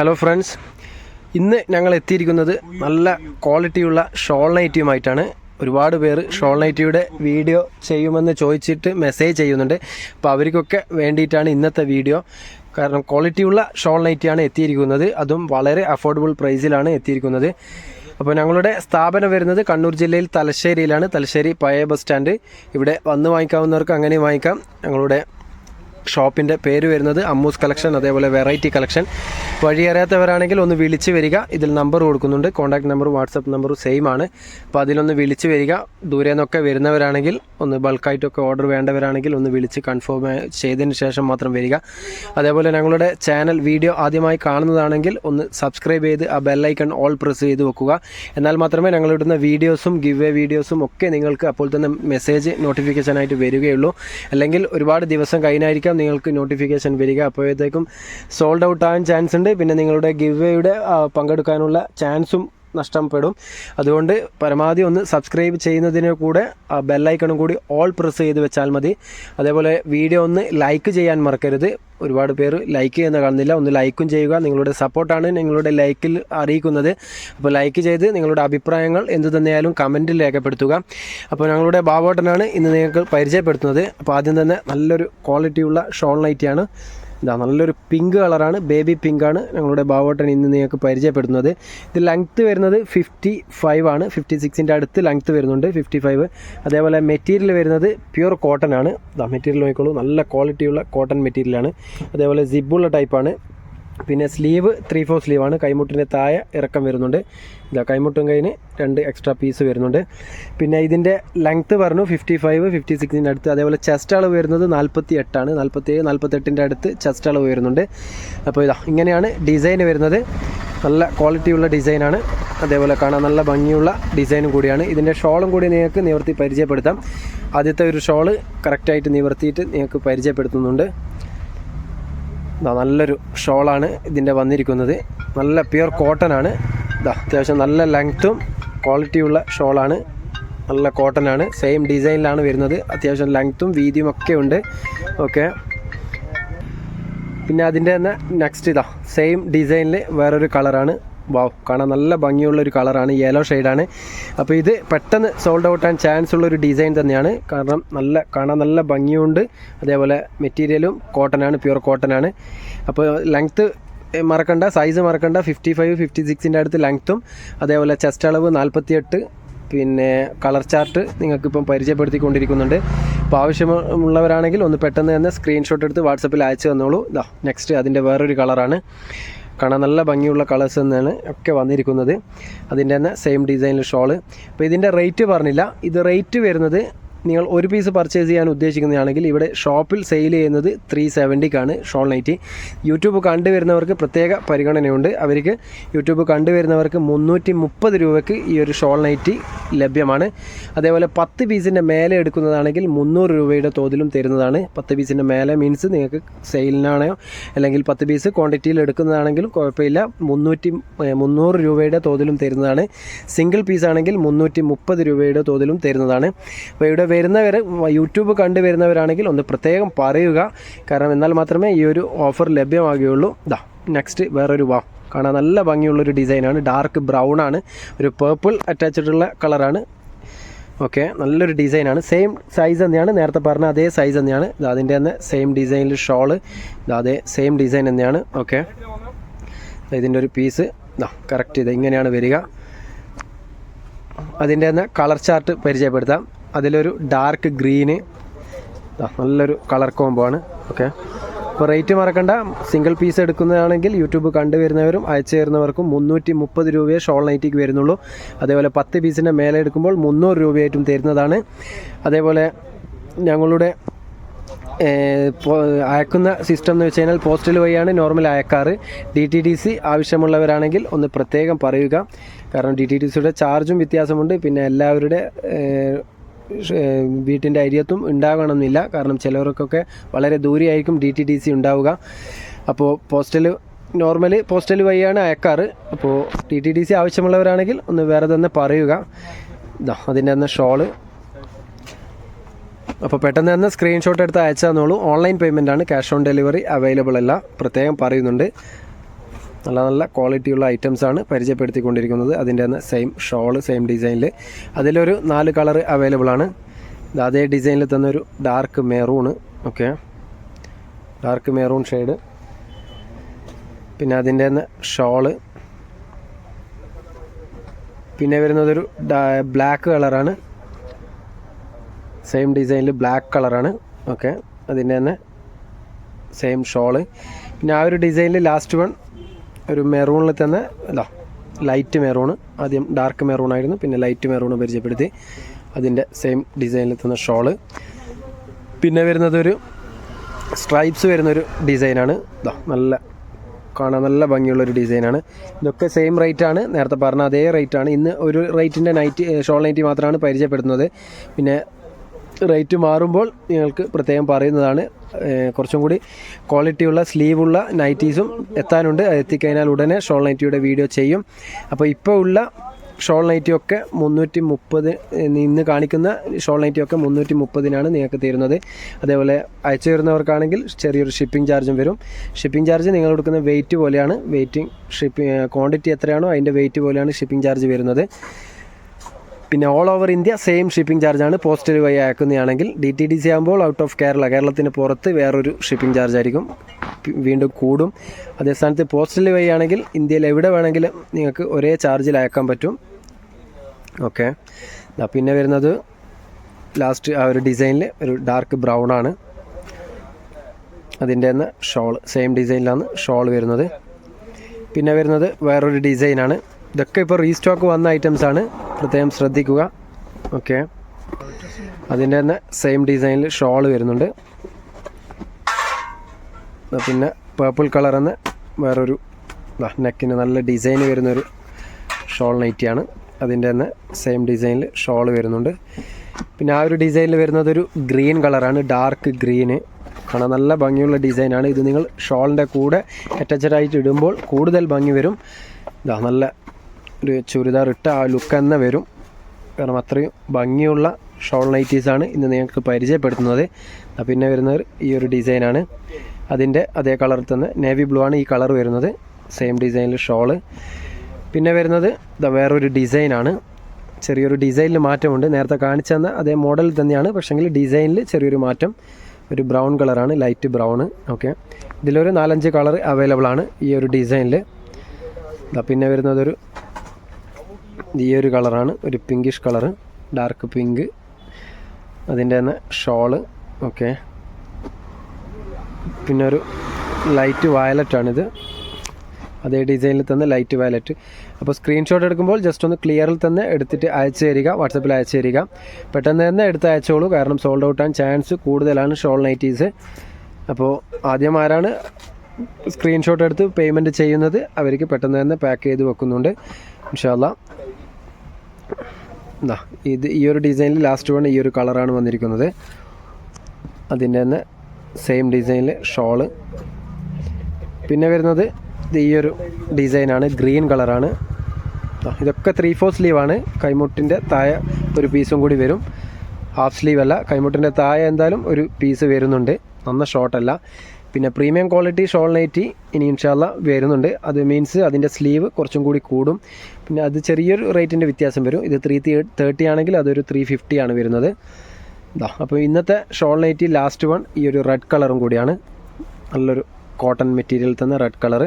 Hello friends ഇന്ന് ഞങ്ങൾ എത്തിയിരിക്കുന്നത് നല്ല ക്വാളിറ്റിയുള്ള ഷോൾ നൈറ്റിയുമായിട്ടാണ് ഒരുപാട് പേര് ഷോൾ നൈറ്റിയുടെ വീഡിയോ ചെയ്യുമെന്ന് ചോദിച്ചിട്ട് മെസ്സേജ് ചെയ്യുന്നുണ്ട്. അപ്പോൾ അവർക്കൊക്കെ വേണ്ടിയിട്ടാണ് ഇന്നത്തെ വീഡിയോ കാരണം ക്വാളിറ്റിയുള്ള ഷോൾ നൈറ്റിയാണ് എത്തിയിരിക്കുന്നത്. അതും വളരെ അഫോർഡബിൾ പ്രൈസിലാണ് എത്തിയിരിക്കുന്നത്. അപ്പോൾ ഞങ്ങളുടെ സ്ഥാപനം വരുന്നത് കണ്ണൂർ ജില്ലയിൽ തലശ്ശേരിയിലാണ്. തലശ്ശേരി പഴയ ബസ് സ്റ്റാൻഡ് ഇവിടെ വന്ന് വാങ്ങിക്കാവുന്നവർക്ക് അങ്ങനെ വാങ്ങിക്കാം. ഞങ്ങളുടെ ഷോപ്പിന്റെ പേര് വരുന്നത് അമ്മൂസ് കളക്ഷൻ അതേപോലെ വെറൈറ്റി കളക്ഷൻ. വഴി അറിയാത്തവരാണെങ്കിൽ ഒന്ന് വിളിച്ച് വരിക. ഇതിൽ നമ്പർ കൊടുക്കുന്നുണ്ട്. Contact number WhatsApp number same ആണ്. അപ്പോൾ അതിലൊന്ന് വിളിച്ച് വരിക. ദൂരെ നിന്നൊക്കെ വരുന്നവരാണെങ്കിൽ ഒന്ന് ബൾക്കായിട്ടൊക്കെ ഓർഡർ വേണ്ടവരാണെങ്കിൽ ഒന്ന് വിളിച്ച് കൺഫേം ചെയ്തതിന് ശേഷം മാത്രം വരിക. അതേപോലെ ഞങ്ങളുടെ ചാനൽ വീഡിയോ ആദ്യമായി കാണുന്നതാണെങ്കിൽ ഒന്ന് സബ്സ്ക്രൈബ് ചെയ്ത് ആ ബെല്ലൈക്കൺ ഓൾ പ്രസ് ചെയ്ത് വെക്കുക. എന്നാൽ മാത്രമേ ഞങ്ങൾ ഇടുന്ന വീഡിയോസും ഗിവ് എ വീഡിയോസും ഒക്കെ നിങ്ങൾക്ക് അപ്പോൾ തന്നെ മെസ്സേജ് നോട്ടിഫിക്കേഷനായിട്ട് വരികയുള്ളൂ. അല്ലെങ്കിൽ ഒരുപാട് ദിവസം കഴിഞ്ഞായിരിക്കാം നിങ്ങൾക്ക് നോട്ടിഫിക്കേഷൻ വരിക. അപ്പോഴത്തേക്കും സോൾഡ് ഔട്ട് ആവാൻ ചാൻസ് ഉണ്ട്. പിന്നെ നിങ്ങളുടെ ഗിവ് വേയുടെ പങ്കെടുക്കാനുള്ള ചാൻസും നഷ്ടപ്പെടും. അതുകൊണ്ട് പരമാവധി ഒന്ന് സബ്സ്ക്രൈബ് ചെയ്യുന്നതിന് കൂടെ ആ ബെല്ലൈക്കണും കൂടി ഓൾ പ്രസ് ചെയ്ത് വെച്ചാൽ മതി. അതേപോലെ വീഡിയോ ഒന്ന് ലൈക്ക് ചെയ്യാൻ മറക്കരുത്. ഒരുപാട് പേര് ലൈക്ക് ചെയ്യുന്ന കാണുന്നില്ല. ഒന്ന് ലൈക്കും ചെയ്യുക. നിങ്ങളുടെ സപ്പോർട്ടാണ് നിങ്ങളുടെ ലൈക്കിൽ അറിയിക്കുന്നത്. അപ്പോൾ ലൈക്ക് ചെയ്ത് നിങ്ങളുടെ അഭിപ്രായങ്ങൾ എന്ത് തന്നെയായാലും കമന്റിൽ രേഖപ്പെടുത്തുക. അപ്പോൾ ഞങ്ങളുടെ ബാബോട്ടനാണ് ഇന്ന് നിങ്ങൾക്ക് പരിചയപ്പെടുത്തുന്നത്. അപ്പോൾ ആദ്യം തന്നെ നല്ലൊരു ക്വാളിറ്റിയുള്ള ഷോൾ നൈറ്റിയാണ് ഇതാ നല്ലൊരു പിങ്ക് കളറാണ് ബേബി പിങ്ക് ആണ്. ഞങ്ങളുടെ ബാവോട്ടൻ ഇന്ന് നിങ്ങൾക്ക് പരിചയപ്പെടുന്നത്. ഇത് ലെങ്ത്ത് വരുന്നത് ഫിഫ്റ്റി ഫൈവ് ആണ്. ഫിഫ്റ്റി സിക്സിന്റെ അടുത്ത് ലെങ്ത്ത് വരുന്നുണ്ട് ഫിഫ്റ്റി ഫൈവ് അതേപോലെ മെറ്റീരിയൽ വരുന്നത് പ്യുർ കോട്ടൺ ആണ്. ഇതാ മെറ്റീരിയൽ നോക്കിക്കോളൂ. നല്ല ക്വാളിറ്റിയുള്ള കോട്ടൺ മെറ്റീരിയലാണ് അതേപോലെ സിബുള്ള ടൈപ്പാണ് പിന്നെ സ്ലീവ് ത്രീ ഫോർ സ്ലീവാണ് കൈമുട്ടിന്റെ താഴെ ഇറക്കം വരുന്നുണ്ട്. ഇതാ കൈമുട്ടും കൈന് രണ്ട് എക്സ്ട്രാ പീസ് വരുന്നുണ്ട്. പിന്നെ ഇതിന്റെ ലെങ്ത്ത് പറഞ്ഞു ഫിഫ്റ്റി ഫൈവ് ഫിഫ്റ്റി സിക്സിന്റെ അടുത്ത്. അതേപോലെ ചെസ്റ്റ് അളവ് വരുന്നത് നാൽപ്പത്തി എട്ടാണ് നാൽപ്പത്തി ഏഴ് നാൽപ്പത്തെട്ടിന്റെ അടുത്ത് ചെസ്റ്റ് അളവ് വരുന്നുണ്ട്. അപ്പോൾ ഇതാ ഇങ്ങനെയാണ് ഡിസൈൻ വരുന്നത്. നല്ല ക്വാളിറ്റിയുള്ള ഡിസൈനാണ് അതേപോലെ കാണാൻ നല്ല ഭംഗിയുള്ള ഡിസൈനും കൂടിയാണ്. ഇതിന്റെ ഷോളും കൂടി നിങ്ങൾക്ക് നിവർത്തി പരിചയപ്പെടുത്താം. ആദ്യത്തെ ഒരു ഷോൾ കറക്റ്റായിട്ട് നിവർത്തിയിട്ട് നിങ്ങൾക്ക് പരിചയപ്പെടുത്തുന്നുണ്ട്. നല്ലൊരു ഷോളാണ് ഇതിന്റെ വന്നിരിക്കുന്നത്. നല്ല പ്യുർ കോട്ടൺ ആണ്. ഇതാ അത്യാവശ്യം നല്ല ലെങ്ത്തും ക്വാളിറ്റിയുള്ള ഷോളാണ്. നല്ല കോട്ടൺ ആണ്. സെയിം ഡിസൈനിലാണ് വരുന്നത്. അത്യാവശ്യം ലെങ്ത്തും വീതിയും ഒക്കെ ഉണ്ട്. ഓക്കെ പിന്നെ അതിന്റെ തന്നെ നെക്സ്റ്റ് ഇതാ സെയിം ഡിസൈനിൽ വേറൊരു കളറാണ് വാവ് കാണാൻ നല്ല ഭംഗിയുള്ള ഒരു കളറാണ് യെല്ലോ ഷെയ്ഡാണ് അപ്പോൾ ഇത് പെട്ടെന്ന് സോൾഡ് ഔട്ട് ആൻഡ് ചാൻസ് ഉള്ള ഒരു ഡിസൈൻ തന്നെയാണ്. കാരണം നല്ല കാണാൻ നല്ല ഭംഗിയുണ്ട്. അതേപോലെ മെറ്റീരിയലും കോട്ടനാണ് കോട്ടൺ ആണ് അപ്പോൾ ലെങ്ത്ത് മറക്കണ്ട സൈസ് മറക്കണ്ട. ഫിഫ്റ്റി ഫൈവ് ഫിഫ്റ്റി സിക്സിന്റെ അടുത്ത് ലെങ്ത്തും അതേപോലെ ചെസ്റ്റ് അളവ് നാൽപ്പത്തിയെട്ട് പിന്നെ കളർ ചാർട്ട് നിങ്ങൾക്കിപ്പം പരിചയപ്പെടുത്തിക്കൊണ്ടിരിക്കുന്നുണ്ട്. അപ്പോൾ ആവശ്യമുള്ളവരാണെങ്കിൽ ഒന്ന് പെട്ടെന്ന് തന്നെ സ്ക്രീൻഷോട്ട് എടുത്ത് വാട്സപ്പിൽ അയച്ചു തന്നോളൂ. ഇതാ നെക്സ്റ്റ് അതിന്റെ വേറൊരു കളറാണ്. കാണാൻ നല്ല ഭംഗിയുള്ള കളേഴ്സ് തന്നെയാണ് ഒക്കെ വന്നിരിക്കുന്നത്. അതിന്റെ തന്നെ സെയിം ഡിസൈനിൽ ഷോൾ അപ്പോൾ ഇതിന്റെ റേറ്റ് പറഞ്ഞില്ല. ഇത് റേറ്റ് വരുന്നത് നിങ്ങൾ ഒരു പീസ് പർച്ചേസ് ചെയ്യാൻ ഉദ്ദേശിക്കുന്നതാണെങ്കിൽ ഇവിടെ ഷോപ്പിൽ സെയിൽ ചെയ്യുന്നത് ത്രീ സെവന്റിക്കാണ് ഷോൾ നൈറ്റി യൂട്യൂബ് കണ്ടുവരുന്നവർക്ക് പ്രത്യേക പരിഗണനയുണ്ട്. അവർക്ക് യൂട്യൂബ് കണ്ടുവരുന്നവർക്ക് മുന്നൂറ്റി മുപ്പത് രൂപയ്ക്ക് ഈ ഒരു ഷോൾ നൈറ്റി ലഭ്യമാണ്. അതേപോലെ പത്ത് പീസിന്റെ മേലെ എടുക്കുന്നതാണെങ്കിൽ മുന്നൂറ് രൂപയുടെ തോതിലും തരുന്നതാണ്. പത്ത് പീസിന്റെ മേലെ മീൻസ് നിങ്ങൾക്ക് സെയിലിനാണോ അല്ലെങ്കിൽ പത്ത് പീസ് ക്വാണ്ടിറ്റിയിൽ എടുക്കുന്നതാണെങ്കിലും കുഴപ്പമില്ല. മുന്നൂറ്റി മുന്നൂറ് രൂപയുടെ തോതിലും തരുന്നതാണ്. സിംഗിൾ പീസാണെങ്കിൽ മുന്നൂറ്റി മുപ്പത് രൂപയുടെ തോതിലും തരുന്നതാണ്. അപ്പോൾ ഇവിടെ വരുന്നവർ യൂട്യൂബ് കണ്ടു വരുന്നവരാണെങ്കിൽ ഒന്ന് പ്രത്യേകം പറയുക. കാരണം എന്നാൽ മാത്രമേ ഈ ഒരു ഓഫർ ലഭ്യമാകുകയുള്ളൂ. ഇതാ നെക്സ്റ്റ് വേറൊരു വാ. കാണാൻ നല്ല ഭംഗിയുള്ളൊരു ഡിസൈനാണ് ഡാർക്ക് ബ്രൗൺ ആണ്. ഒരു പേർപ്പിൾ അറ്റാച്ചിട്ടുള്ള കളറാണ് ഓക്കെ നല്ലൊരു ഡിസൈനാണ് സെയിം സൈസ് തന്നെയാണ്. നേരത്തെ പറഞ്ഞ അതേ സൈസ് തന്നെയാണ്. ഇത് അതിന്റെ തന്നെ സെയിം ഡിസൈനിൽ ഷോൾ ഇത് അതേ സെയിം ഡിസൈൻ തന്നെയാണ്. ഓക്കെ ഇതിന്റെ ഒരു പീസ് ഇതാ കറക്റ്റ് ചെയ്ത് ഇങ്ങനെയാണ് വരിക. അതിന്റെ തന്നെ കളർ ചാർട്ട് പരിചയപ്പെടുത്താം. അതിലൊരു ഡാർക്ക് ഗ്രീന് നല്ലൊരു കളർ കോംബോ ആണ്. ഓക്കെ അപ്പോൾ റേറ്റ് മറക്കണ്ട. സിംഗിൾ പീസ് എടുക്കുന്നതാണെങ്കിൽ യൂട്യൂബ് കണ്ടുവരുന്നവരും അയച്ചു തരുന്നവർക്കും മുന്നൂറ്റി മുപ്പത് രൂപയെ ഷോൾ നൈറ്റിക്ക് വരുന്നുള്ളൂ. അതേപോലെ പത്ത് പീസിന്റെ മേലെ എടുക്കുമ്പോൾ മുന്നൂറ് രൂപയായിട്ടും തരുന്നതാണ്. അതേപോലെ ഞങ്ങളുടെ അയക്കുന്ന സിസ്റ്റം എന്ന് വെച്ച് കഴിഞ്ഞാൽ പോസ്റ്റൽ വഴിയാണ് നോർമൽ അയക്കാറ് ഡി ടി ഡി സി ആവശ്യമുള്ളവരാണെങ്കിൽ ഒന്ന് പ്രത്യേകം പറയുക. കാരണം ഡി ടി ഡി സിയുടെ ചാർജും വ്യത്യാസമുണ്ട്. പിന്നെ എല്ലാവരുടെ വീട്ടിന്റെ അരിയത്തും ഉണ്ടാകണമെന്നില്ല. കാരണം ചിലവർക്കൊക്കെ വളരെ ദൂരെയായിരിക്കും ഡി ടി ഡി സി ഉണ്ടാവുക. അപ്പോൾ പോസ്റ്റൽ നോർമൽ പോസ്റ്റൽ വഴിയാണ് അയക്കാറ്. അപ്പോൾ ടി ടി ഡി സി ആവശ്യമുള്ളവരാണെങ്കിൽ ഒന്ന് വേറെ തന്നെ പറയുക. ഇതാ അതിന്റെ തന്നെ ഷോൾ. അപ്പോൾ പെട്ടെന്ന് തന്നെ സ്ക്രീൻഷോട്ട് എടുത്ത് അയച്ചാൽ ഓൺലൈൻ പേയ്മെന്റ് ആണ്. ക്യാഷ് ഓൺ ഡെലിവറി അവൈലബിൾ അല്ല. പ്രത്യേകം പറയുന്നുണ്ട്. നല്ല നല്ല ക്വാളിറ്റിയുള്ള ഐറ്റംസ് ആണ് പരിചയപ്പെടുത്തിക്കൊണ്ടിരിക്കുന്നത്. അതിന്റെ തന്നെ സെയിം ഷോൾ സെയിം ഡിസൈനിൽ അതിലൊരു നാല് കളർ അവൈലബിൾ ആണ്. അതേ ഡിസൈനിൽ തന്നെ ഒരു dark maroon okay dark maroon shade പിന്നെ അതിന്റെ തന്നെ ഷോൾ പിന്നെ വരുന്നതൊരു ബ്ലാക്ക് കളറാണ് സെയിം ഡിസൈനിൽ ബ്ലാക്ക് കളറാണ് ഓക്കെ അതിന്റെ തന്നെ സെയിം ഷോൾ പിന്നെ ആ ഒരു ഡിസൈനിൽ ലാസ്റ്റ് വൺ ഒരു മെറൂണിൽ തന്നെ അല്ല ലൈറ്റ് മെറൂൺ ആദ്യം ഡാർക്ക് മെറൂൺ ആയിരുന്നു പിന്നെ ലൈറ്റ് മെറൂൺ പരിചയപ്പെടുത്തി. അതിന്റെ സെയിം ഡിസൈനിൽ തന്നെ ഷോൾ പിന്നെ വരുന്നതൊരു സ്ട്രൈപ്സ് വരുന്നൊരു ഡിസൈനാണ് ഇതാ നല്ല കാണാൻ നല്ല ഭംഗിയുള്ളൊരു ഡിസൈനാണ് ഇതൊക്കെ സെയിം റേറ്റ് ആണ്. നേരത്തെ പറഞ്ഞ അതേ റേറ്റ് ആണ്. ഇന്ന് ഒരു റേറ്റിന്റെ നൈറ്റ് ഷോൾ നൈറ്റി മാത്രമാണ് പരിചയപ്പെടുത്തുന്നത്. പിന്നെ റേറ്റ് മാറുമ്പോൾ നിങ്ങൾക്ക് പ്രത്യേകം പറയുന്നതാണ് കുറച്ചും കൂടി ക്വാളിറ്റിയുള്ള സ്ലീവുള്ള നൈറ്റീസും എത്താനുണ്ട്. അത് എത്തിക്കഴിഞ്ഞാൽ ഉടനെ ഷോൾ നൈറ്റിയുടെ വീഡിയോ ചെയ്യും. അപ്പോൾ ഇപ്പോൾ ഉള്ള ഷോൾ നൈറ്റിയൊക്കെ മുന്നൂറ്റി മുപ്പത് ഇന്ന് കാണിക്കുന്ന ഷോൾ നൈറ്റിയൊക്കെ മുന്നൂറ്റി മുപ്പതിനാണ് നിങ്ങൾക്ക് തരുന്നത്. അതേപോലെ അയച്ചു തരുന്നവർക്കാണെങ്കിൽ ചെറിയൊരു ഷിപ്പിംഗ് ചാർജും വരും. ഷിപ്പിംഗ് ചാർജ് നിങ്ങൾ കൊടുക്കുന്ന വെയിറ്റ് പോലെയാണ്. വെയിറ്റിംഗ് ഷിപ്പിംഗ് ക്വാണ്ടിറ്റി എത്രയാണോ അതിന്റെ വെയിറ്റ് പോലെയാണ് ഷിപ്പിംഗ് ചാർജ് വരുന്നത്. പിന്നെ all over India same shipping ചാർജാണ് postal വഴി അയക്കുന്നതാണെങ്കിൽ ഡി ടി ഡി സി ആകുമ്പോൾ ഔട്ട് ഓഫ് കേരള കേരളത്തിന് പുറത്ത് വേറൊരു ഷിപ്പിംഗ് ചാർജ് ആയിരിക്കും. വീണ്ടും കൂടും. അതേ സ്ഥാനത്ത് പോസ്റ്റൽ വഴി ആണെങ്കിൽ ഇന്ത്യയിൽ എവിടെ വേണമെങ്കിലും നിങ്ങൾക്ക് ഒരേ ചാർജിൽ അയക്കാൻ പറ്റും. ഓക്കെ പിന്നെ വരുന്നത് ലാസ്റ്റ് ആ ഒരു ഡിസൈനിൽ ഒരു ഡാർക്ക് ബ്രൗൺ ആണ്. അതിന്റെ തന്നെ ഷോൾ സെയിം ഡിസൈനിലാണ് ഷോൾ വരുന്നത്. പിന്നെ വരുന്നത് വേറൊരു ഡിസൈനാണ് ഇതൊക്കെ ഇപ്പോൾ റീസ്റ്റോക്ക് വന്ന ഐറ്റംസ് ആണ്. പ്രത്യേകം ശ്രദ്ധിക്കുക. ഓക്കെ. അതിന്റെ തന്നെ സെയിം ഡിസൈനിൽ ഷോൾ വരുന്നുണ്ട്. പിന്നെ പേർപ്പിൾ കളർ എന്ന വേറൊരു നെക്കിന് നല്ല ഡിസൈൻ വരുന്നൊരു ഷോൾ നൈറ്റിയാണ് അതിന്റെ തന്നെ സെയിം ഡിസൈനിൽ ഷോൾ വരുന്നുണ്ട്. പിന്നെ ആ ഒരു ഡിസൈനിൽ വരുന്നതൊരു ഗ്രീൻ കളറാണ് ഡാർക്ക് ഗ്രീന് കാണാൻ നല്ല ഭംഗിയുള്ള ഡിസൈനാണ് ഇത് നിങ്ങൾ ഷോളിന്റെ കൂടെ അറ്റാച്ചഡ് ആയിട്ട് ഇടുമ്പോൾ കൂടുതൽ ഭംഗി വരും. ഇതാ നല്ല ഒരു ചുരിദാർ ഇട്ട ആ ലുക്ക് തന്നെ വരും. കാരണം അത്രയും ഭംഗിയുള്ള ഷോൾ നൈറ്റീസാണ് ഇന്ന് നിങ്ങൾക്ക് പരിചയപ്പെടുത്തുന്നത്. പിന്നെ വരുന്നത് ഈ ഒരു ഡിസൈനാണ് അതിന്റെ അതേ കളറിൽ തന്നെ നേവി ബ്ലൂ ആണ് ഈ കളർ വരുന്നത്. സെയിം ഡിസൈനിൽ ഷോൾ. പിന്നെ വരുന്നത് വേറൊരു ഡിസൈനാണ് ചെറിയൊരു ഡിസൈനിൽ മാറ്റമുണ്ട്. നേരത്തെ കാണിച്ചു തന്ന അതേ മോഡൽ തന്നെയാണ്. പക്ഷേങ്കിൽ ഡിസൈനിൽ ചെറിയൊരു മാറ്റം. ഒരു ബ്രൗൺ കളറാണ് ലൈറ്റ് ബ്രൗൺ ഓക്കെ ഇതിലൊരു നാലഞ്ച് കളർ അവൈലബിൾ ആണ് ഈ ഒരു ഡിസൈനിൽ പിന്നെ വരുന്നതൊരു ഈ ഒരു കളറാണ്. ഒരു പിങ്കിഷ് കളറ്. ഡാർക്ക് പിങ്ക് അതിന്റെ തന്നെ ഷോൾ ഓക്കെ പിന്നെ ഒരു ലൈറ്റ് വയലറ്റ് ആണിത്. അതേ ഡിസൈനിൽ തന്നെ ലൈറ്റ് വയലറ്റ് അപ്പോൾ സ്ക്രീൻഷോട്ട് എടുക്കുമ്പോൾ ജസ്റ്റ് ഒന്ന് ക്ലിയറിൽ തന്നെ എടുത്തിട്ട് അയച്ചു തരിക. വാട്സപ്പിൽ അയച്ചു തരിക. പെട്ടെന്ന് തന്നെ എടുത്ത് അയച്ചോളൂ. കാരണം സോൾഡ് ഔട്ട് ആൻ ചാൻസ് കൂടുതലാണ് ഷോൾ നൈറ്റീസ് അപ്പോൾ ആദ്യം ആരാണ് സ്ക്രീൻഷോട്ട് എടുത്ത് പേയ്മെന്റ് ചെയ്യുന്നത്? അവർക്ക് പെട്ടെന്ന് തന്നെ പാക്ക് ചെയ്ത് വെക്കുന്നുണ്ട്. ഇൻഷാല്ല എന്നാ ഇത് ഈ ഒരു ഡിസൈനിൽ ലാസ്റ്റ് വൺ ഈ ഒരു കളറാണ് വന്നിരിക്കുന്നത്. അതിന്റെ തന്നെ സെയിം ഡിസൈനിൽ ഷോൾ പിന്നെ വരുന്നത് ഈ ഒരു ഡിസൈനാണ് ഗ്രീൻ കളറാണ് ഇതൊക്കെ ത്രീ ഫോർ സ്ലീവാണ് കൈമുട്ടിന്റെ താഴെ ഒരു പീസും കൂടി വരും. ഹാഫ് സ്ലീവ് അല്ല കൈമുട്ടിന്റെ താഴെ എന്തായാലും ഒരു പീസ് വരുന്നുണ്ട്. നന്ന ഷോർട്ടല്ല പിന്നെ പ്രീമിയം ക്വാളിറ്റി ഷോൾ നൈറ്റി ഇനി ഇൻഷാല്ല വരുന്നുണ്ട്. അത് മീൻസ് അതിന്റെ സ്ലീവ് കുറച്ചും കൂടി കൂടും. പിന്നെ അത് ചെറിയൊരു റേറ്റിന്റെ വ്യത്യാസം വരും. ഇത് ത്രീ തേർട്ടി ആണെങ്കിൽ അതൊരു ത്രീ ഫിഫ്റ്റി ആണ് വരുന്നത്. ഇതാ അപ്പോൾ ഇന്നത്തെ ഷോൾ നൈറ്റി ലാസ്റ്റ് വൺ ഈ ഒരു റെഡ് കളറും കൂടിയാണ്. നല്ലൊരു കോട്ടൺ മെറ്റീരിയൽ തന്നെ റെഡ് കളർ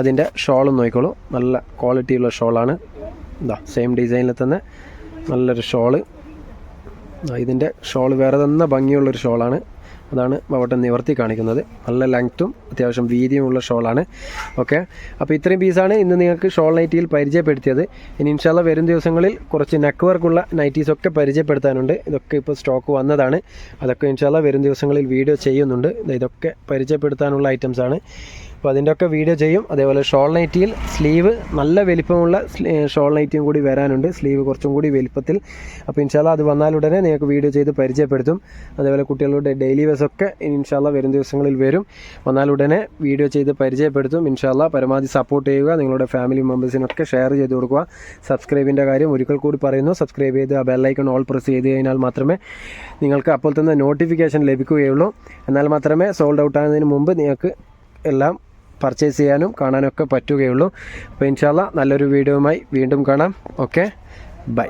അതിന്റെ ഷോളും നോക്കിക്കോളൂ. നല്ല ക്വാളിറ്റിയുള്ള ഷോളാണ് ഇതാ സെയിം ഡിസൈനിൽ തന്നെ നല്ലൊരു ഷോൾ ഇതിന്റെ ഷോൾ വേറെ തന്നെ ഭംഗിയുള്ളൊരു ഷോളാണ് അതാണ് അവിടെ നിവർത്തി കാണിക്കുന്നത്. നല്ല ലെങ്ത്തും അത്യാവശ്യം വീതിയുമുള്ള ഷോളാണ്. ഓക്കെ അപ്പോൾ ഇത്രയും പീസാണ് ഇന്ന് നിങ്ങൾക്ക് ഷോൾ നൈറ്റിയിൽ പരിചയപ്പെടുത്തിയത്. ഇനി ഇൻഷാല്ല വരും ദിവസങ്ങളിൽ കുറച്ച് നെക്ക് വർക്കുള്ള നൈറ്റീസ് ഒക്കെ പരിചയപ്പെടുത്താനുണ്ട്. ഇതൊക്കെ ഇപ്പോൾ സ്റ്റോക്ക് വന്നതാണ്. അതൊക്കെ ഇൻഷാല്ല വരും ദിവസങ്ങളിൽ വീഡിയോ ചെയ്യുന്നുണ്ട്. ഇതൊക്കെ പരിചയപ്പെടുത്താനുള്ള ഐറ്റംസാണ് അപ്പോൾ അതിന്റെ ഒക്കെ വീഡിയോ ചെയ്യും. അതേപോലെ ഷോൾ നൈറ്റിയിൽ സ്ലീവ് നല്ല വലിപ്പമുള്ള ഷോൾ നൈറ്റിയും കൂടി വരാനുണ്ട്. സ്ലീവ് കുറച്ചും കൂടി വലിപ്പത്തിൽ. അപ്പോൾ ഇൻഷാല്ല അത് വന്നാലുടനെ നിങ്ങൾക്ക് വീഡിയോ ചെയ്ത് പരിചയപ്പെടുത്തും. അതേപോലെ കുട്ടികളുടെ ഡെയിലി വെസ് ഒക്കെ ഇൻഷാല്ല വരും ദിവസങ്ങളിൽ വരും. വന്നാലുടനെ വീഡിയോ ചെയ്ത് പരിചയപ്പെടുത്തും. ഇൻഷാല്ല പരമാവധി സപ്പോർട്ട് ചെയ്യുക. നിങ്ങളുടെ ഫാമിലി മെമ്പേഴ്സിനൊക്കെ ഷെയർ ചെയ്ത് കൊടുക്കുക. സബ്സ്ക്രൈബിന്റെ കാര്യം ഒരിക്കൽ കൂടി പറയുന്നു. സബ്സ്ക്രൈബ് ചെയ്ത് ആ ബെല്ലൈക്കൺ ഓൾ പ്രസ് ചെയ്ത് കഴിഞ്ഞാൽ മാത്രമേ നിങ്ങൾക്ക് അപ്പോൾ തന്നെ നോട്ടിഫിക്കേഷൻ ലഭിക്കുകയുള്ളൂ. എന്നാൽ മാത്രമേ സോൾഡ് ഔട്ട് ആകുന്നതിന് മുമ്പ് നിങ്ങൾക്ക് എല്ലാം പർച്ചേസ് ചെയ്യാനും കാണാനൊക്കെ പറ്റുകയുള്ളൂ. അപ്പോൾ ഇൻഷാല്ല നല്ലൊരു വീഡിയോയുമായി വീണ്ടും കാണാം. Okay bye